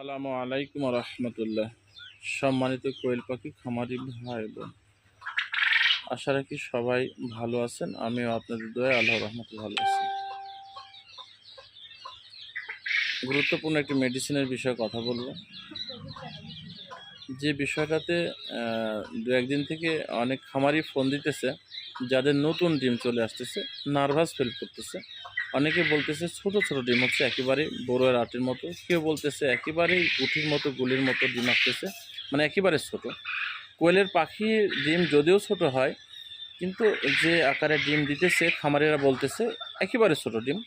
আসসালামু আলাইকুম রহমতুল্লাহ। সম্মানিত কোয়েল পাখি, খামারি ভাই বোন। আশা রাখি সবাই ভালো আছেন, আমিও আপনাদের দয়া আল্লাহ রহমতে ভালো আছি। গুরুত্বপূর্ণ একটি মেডিসিনের বিষয়ে কথা বলব। যে বিষয়টাতে দু একদিন থেকে অনেক খামারি ফোন দিতেছে, যাদের নতুন ডিম চলে আসতেছে নার্ভাস ফিল করতেছে। অনেকে বলতেছে ছোট ছোট ডিম হচ্ছে একেবারে বড়োয়ের আটের মতো। কেউ বলতেছে একেবারেই গুঠির মতো, গুলির মতো ডিম আসতেছে মানে একেবারে ছোট। কোয়েলের পাখির ডিম যদিও ছোট হয়, কিন্তু যে আকারে ডিম দিতেছে, খামারিরা বলতেছে একেবারে ছোট ডিম।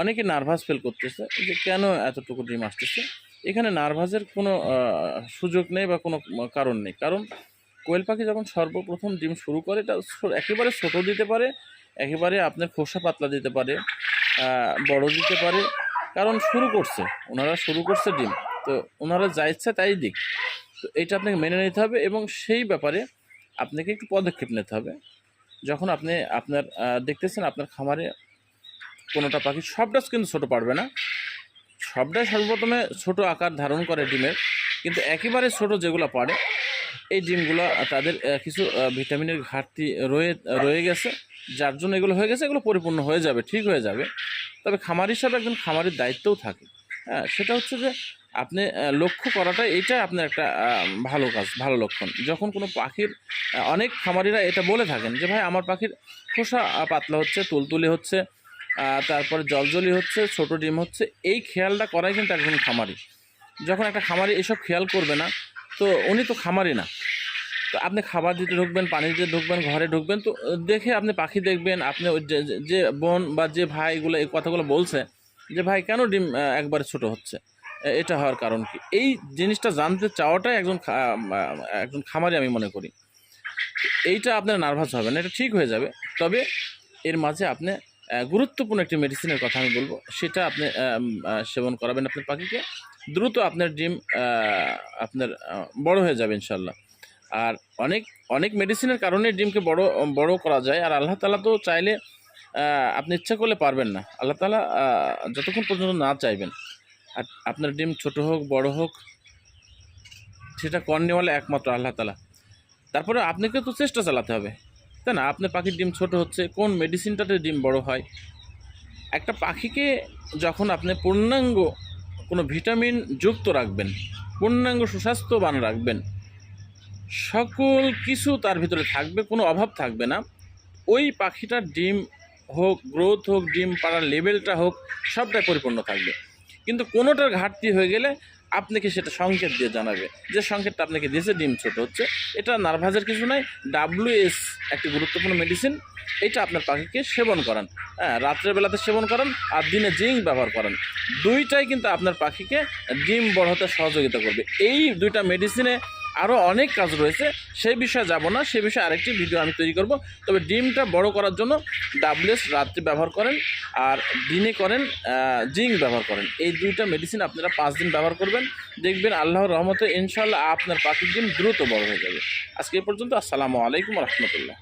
অনেকে নার্ভাস ফিল করতেছে যে কেন এতটুকু ডিম আসতেছে? এখানে নার্ভাসের কোনো সুযোগ নেই বা কোনো কারণ নেই। কারণ কোয়েল পাখি যখন সর্বপ্রথম ডিম শুরু করে, এটা একেবারে ছোট দিতে পারে একেবারে আপনার খোসা পাতলা দিতে পারে বড় দিতে পারে। কারণ শুরু করছে, ওনারা শুরু করছে ডিম। তো ওনারা যা ইচ্ছা তাই দিক। তো এইটা আপনাকে মেনে নিতে হবে এবং সেই ব্যাপারে আপনাকে একটু পদক্ষেপ নিতে হবে। যখন আপনি আপনার দেখতেছেন আপনার খামারে কোনোটা পাখি সবটা কিন্তু ছোট পারবে না। সবটাই সর্বপ্রথমে ছোট আকার ধারণ করে ডিমের, কিন্তু একেবারে ছোট যেগুলো পারে এই ডিমগুলো তাদের কিছু ভিটামিনের ঘাটতি রয়ে রয়ে গেছে। যার জন্য এগুলো হয়ে গেছে, এগুলো পরিপূর্ণ হয়ে যাবে, ঠিক হয়ে যাবে। তবে খামার হিসাবে একজন খামারের দায়িত্বও থাকে। হ্যাঁ সেটা হচ্ছে যে আপনি লক্ষ্য করাটা এটা আপনার একটা ভালো কাজ, ভালো লক্ষণ। যখন কোনো পাখির অনেক খামারিরা এটা বলে থাকেন যে, ভাই, আমার পাখির খোসা পাতলা হচ্ছে, তুলতুলি হচ্ছে তারপরে জলজলি হচ্ছে, ছোট ডিম হচ্ছে। এই খেয়ালটা করাই কিন্তু একজন খামারি। যখন একটা খামারি এসব খেয়াল করবে না তো উনি তো খামারি না। তো আপনি খাবার দিতে ঢুকবেন, পানি দিতে ঢুকবেন, ঘরে ঢুকবেন, তো দেখে আপনি পাখি দেখবেন, আপনি যে- বোন বা যে ভাইগুলো এই কথাগুলো বলছে যে, ভাই, কেন ডিম একবারে ছোট হচ্ছে? এটা হওয়ার কারণ কি? এই জিনিসটা জানতে চাওয়াটাই একজন একজন খামারি আমি মনে করি। এইটা আপনার নার্ভাস হবে না, এটা ঠিক হয়ে যাবে। তবে এর মাঝে আপনি গুরুত্বপূর্ণ একটি মেডিসিনের কথা আমি বলব। সেটা আপনি সেবন করাবেন আপনার পাখিকে। দ্রুত আপনার ডিম আপনার বড় হয়ে যাবে ইনশাল্লাহ আর অনেক অনেক মেডিসিনের কারণে ডিমকে বড় বড় করা যায়। আর আল্লাহ তালা তো চাইলে আপনি ইচ্ছা করলে পারবেন না। আল্লাহ তালা যতক্ষণ পর্যন্ত না চাইবেন। আর আপনার ডিম ছোট হোক, বড় হোক, সেটা কর্নেওয়ালা একমাত্র আল্লাহ তালা তারপরে আপনাকে তো চেষ্টা চালাতে হবে। তাই না? আপনার পাখির ডিম ছোট হচ্ছে, কোন মেডিসিনটাতে ডিম বড় হয়? একটা পাখিকে যখন আপনি পূর্ণাঙ্গ কোনো ভিটামিন যুক্ত রাখবেন, পূর্ণাঙ্গ সুস্বাস্থ্যবান রাখবেন। সকল কিছু তার ভিতরে থাকবে, কোনো অভাব থাকবে না। ওই পাখিটার ডিম হোক, গ্রোথ হোক, ডিম পাড়ার লেভেলটা হোক, সবটাই পরিপূর্ণ থাকবে। কিন্তু কোনোটার ঘাটতি হয়ে গেলে আপনাকে সেটা সংকেত দিয়ে জানাবে। যে সংকেতটা আপনাকে দিয়েছে ডিম ছোট হচ্ছে, এটা নার্ভাসের কিছু নাই ডাব্লিউএস একটি গুরুত্বপূর্ণ মেডিসিন এটা আপনার পাখিকে সেবন করান। হ্যাঁ রাত্রেবেলাতে সেবন করান আর দিনে জিঙ্ক ব্যবহার করেন। দুইটাই কিন্তু আপনার পাখিকে ডিম বড় হতে সহযোগিতা করবে। এই দুইটা মেডিসিনে আরও অনেক কাজ রয়েছে। সেই বিষয়ে যাব না, সেই বিষয়ে আরেকটি ভিডিও আমি তৈরি করব। তবে ডিমটা বড় করার জন্য ডাবলেস রাত্রে ব্যবহার করেন আর দিনে করেন জিঙ্ক ব্যবহার করেন। এই দুইটা মেডিসিন আপনারা পাঁচ দিন ব্যবহার করবেন। দেখবেন আল্লাহর রহমতে ইনশাল্লাহ আপনার পাখির দিন দ্রুত বড় হয়ে যাবে। আজকে এই পর্যন্ত, আসসালামু আলাইকুম রহমতুল্লাহ।